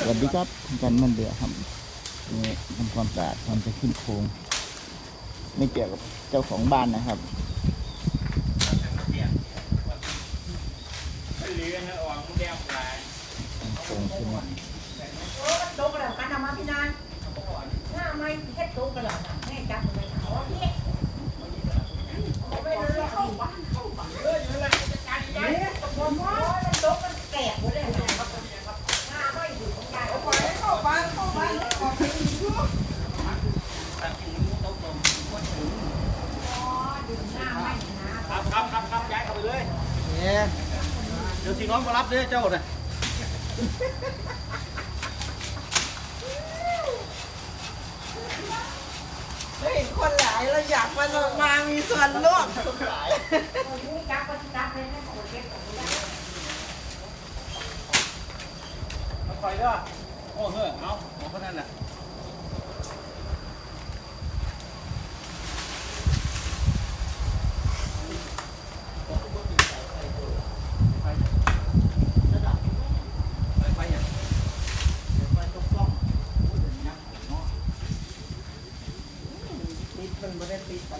สวัสดีครับกันมันเดือครับนี่ทำความสะอาดทำจะขึ้นโครงไม่เกี่ยวกับเจ้าของบ้านนะครับเหลือนะอ่อนมันแดงปลายโครงขึ้นมาโอ้โตกระดาษการทำมาพี่นานหน้าไม่เฮ็ดโตกระดาษแม่จับเลยเอาพี่เอาไปเลยเข้าบ้านเข้าบ้าน เอออยู่แล้วจัดการยังไง เนี่ยผมว่ามันโตมันแก่หมดเลยนะครับหน้าไม่อยู่ของยายเอาไปเข้าบ้านเข้าบ้านขอเพลงดูอ๋อดื่มหน้าไม่นะครับ ครับครับครับย้ายเข้าไปเลย เนี่ยเดี๋ยวสีน้องมารับเด้อเจ้าน่ะเฮ้ยคนหลายเราอยากมามามีส่วนร่วมคนนี้กลับก็กลับเลยนะคนเก็บของยายมาคอยเด้อโอ้เฮ้อเอาเอาคนนั้นน่ะ ไปไปอย่าง ติดมันไม่ได้ติดปานนั้นหรอกทักตุลาหรือ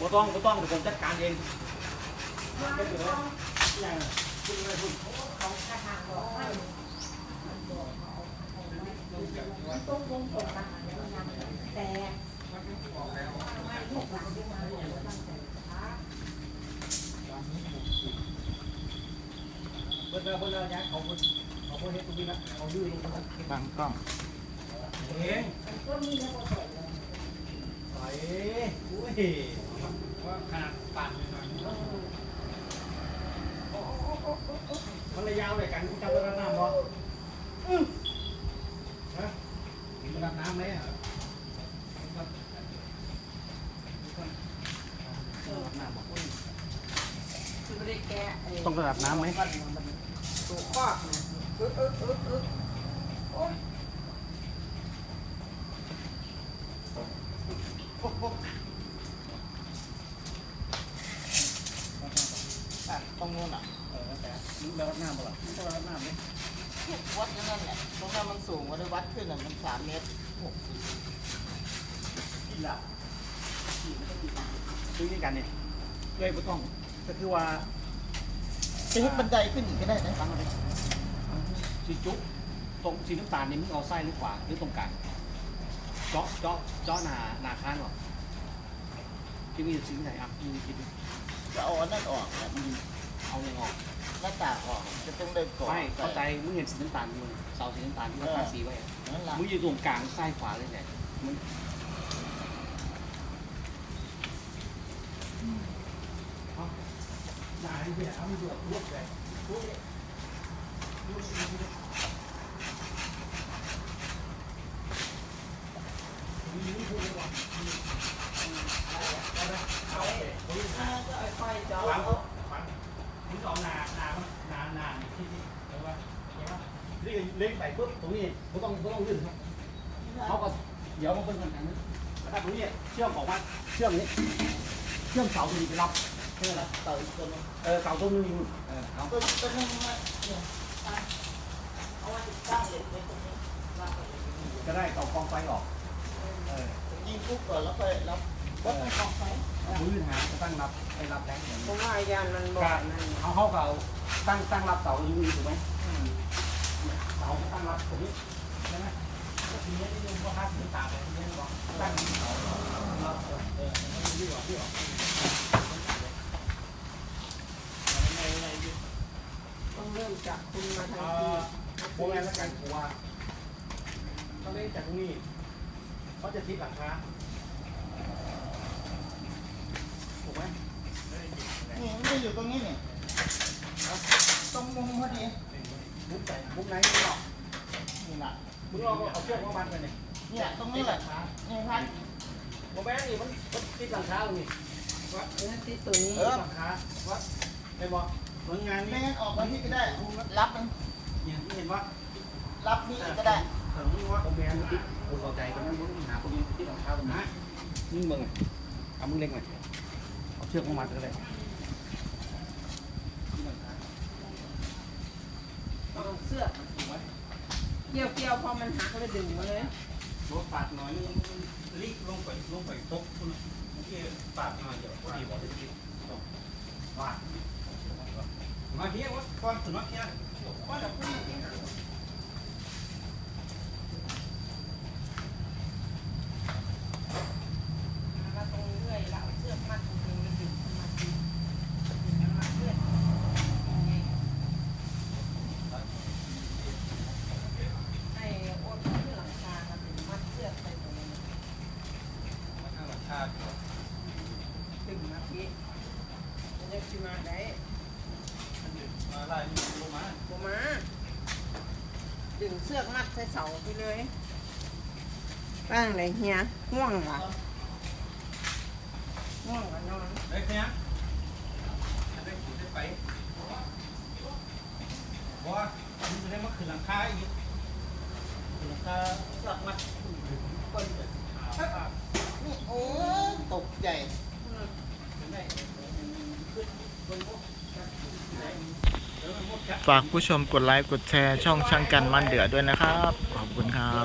บ่ต้องบ่ต้องเดี๋ยวผมจัดการเองต้องอย่างกระถางบอกให้มันต้องวงกแต่างที่มาเนี่ยตั้งแต่ช้าเพิ่นเพิ่นเพิ่นย้ยเขาเพิ่นาดตรงนี้นะเขาดื้อลงมาตั้งกล้องเองก็มีแล้วก็ใส่เลยใส่อุ้ยว่าขนาดปาดเลยหน่อยมันระยาวเลยกันกูจำระดับน้ำบ่อื้อฮะถึงระดับน้ำไหมอะต้องระดับน้ำบ่ คือไม่ได้แกะไอ้ ต้องระดับน้ำไหมตัวคอกนะอึ๊กอึ๊กอึ๊กอึ๊กโอ้ยอะตรงนู้นอะเออแล้วแต่ระดับน้ำบ่ล่ะต้องระดับน้ำไหมวัดอย่างนั้นแหละตรงนั้นมันสูงวัดวัดขึ้นอะมันสามเมตรหกสิบที่ละซื้อนี่กันเนี่ยเลยไม่ต้องก็คือว่า จะให้บันไดขึ้นอีกก็ได้นะตั้งเลยสีจุ๊บตรงสีน้ำตาลนี่มึงเอาไส้หรือขวาหรือตรงกลางเจาะเจาะเจาะหนาหนาข้างหรอที่มีสีไหนอะมีคิดดูจะเอาอันนั้นออกอะมันเอายังออกหน้าต่างออกจะต้องเดินก่อนไม่เข้าใจมึงเห็นสีน้ำตาลมึงเสาสีน้ำตาลที่เขาทาสีไว้อะนั่นแหละมึงอยู่ตรงกลางซ้ายขวาเลยแหละมึงเอาหนา เนี่ยเอาไม่ดูรวบเลยไฟเจ้าฟังฟังมึงเอาหนาหนาหนาหนาที่ที่เรียกว่าเรียกว่าเล่นเล่นไปปุ๊บตรงนี้ไม่ต้องไม่ต้องลื่นครับเขาก็เดี๋ยวมาเพิ่มกันนะถ้าตรงนี้เชื่อมออกมาเชื่อมนี้เชื่อมเสาตรงนี้ไปรับใช่ไหมเต่าอีกตัวนึงเออเสาตรงนี้เออเอาตัวตัวนึงมาเนี่ยอ่เอาว้ติดตั้งเหล็กไว้ตรงนี้วางไว้จะได้เอากองไฟออก เออยิงปุ๊บก่อนแล้วค่อยรับวัดกองไฟมือหาจะตั้งรับไปรับแรงเพราะว่ายานมันบอกนั่นเขาเขาก็เอาตั้งตั้งรับเสาอยู่ถูกไหมเสาตั้งรับตรงนี้ใช่ไหมทีนี้ที่ลุงก็ทักถึงตาไปที่นี่บอกตั้งเสารับเอที่ออกต้องริ่ม จากคุณมาทางเอ่ที่อโบราณแล้วกันกูว่าเขาเล่นจากตรงนี้เขาจะติดหลังคาถูกไหมนี่มันจะอยู่ตรงนี้นี่ตรงมุมพอดีมุกไหนมุกไหนมึงหรอกนี่น่ะมึงลองเอาเชือกมามัดไปเนี่ยเนี่ยตรงนี้แหละนี่พันโมแม่นี่มันมันติดหลังคาตรงนี้วัดเนื้อที่ตัวนี้เออหลังคาวัดไอ้บอก ผลงานไม่นี่งั้นออกมาที่ก็ได้รับมันเนี่ยที่เห็นว่ารับนี่ก็ได้เออมึงว่าโมแม่มันติดกูเข้าใจกันนะมึงหาคนนี้ติดหลังคาตรงนั้นมึงเบิ่งอะเอามึงเล็งหน่อยเอาเชือกมามัดก็ได้เอาเสื้อเกี่ยวเกี่ยวพอมันหักเลยดึงมาเลยรถปาดหน่อยนึงลิกลงไปลงไปตกคุณเมื่อกี้ปาดหน่อยเดี๋ยวพอดีบอกจะติดว่ามาเที่ยววัดก่อนถึงมา เที่ยวว่าจะพูด แล้วตรงเรื่อยเราเสื้อมัดตรงนี้ดึงมาดึงมาเพื่อนให้โอ๊ตขึ้นหลังคามาดึงมัดเสื้อไปตรงนี้ มาทางหลังคา ดึงมาพี่มันจะขึ้นมาได้ มาไล่ลงมา ผมมา ดึงเสื้อมัดใส่เสาไปเลยตั้งไหนเฮียง่วงเหรอง่วงเหรอนอนได้แค่ได้ได้ไปเพราะว่ามันจะได้มาขึ้นหลังคาอีกขึ้นหลังคาสักมัดก้นจะขานี่โอ้ตกใจ ฝากผู้ชมกดไลค์กดแชร์ช่องช่างกันมันเดือดด้วยนะครับ ขอบคุณครับ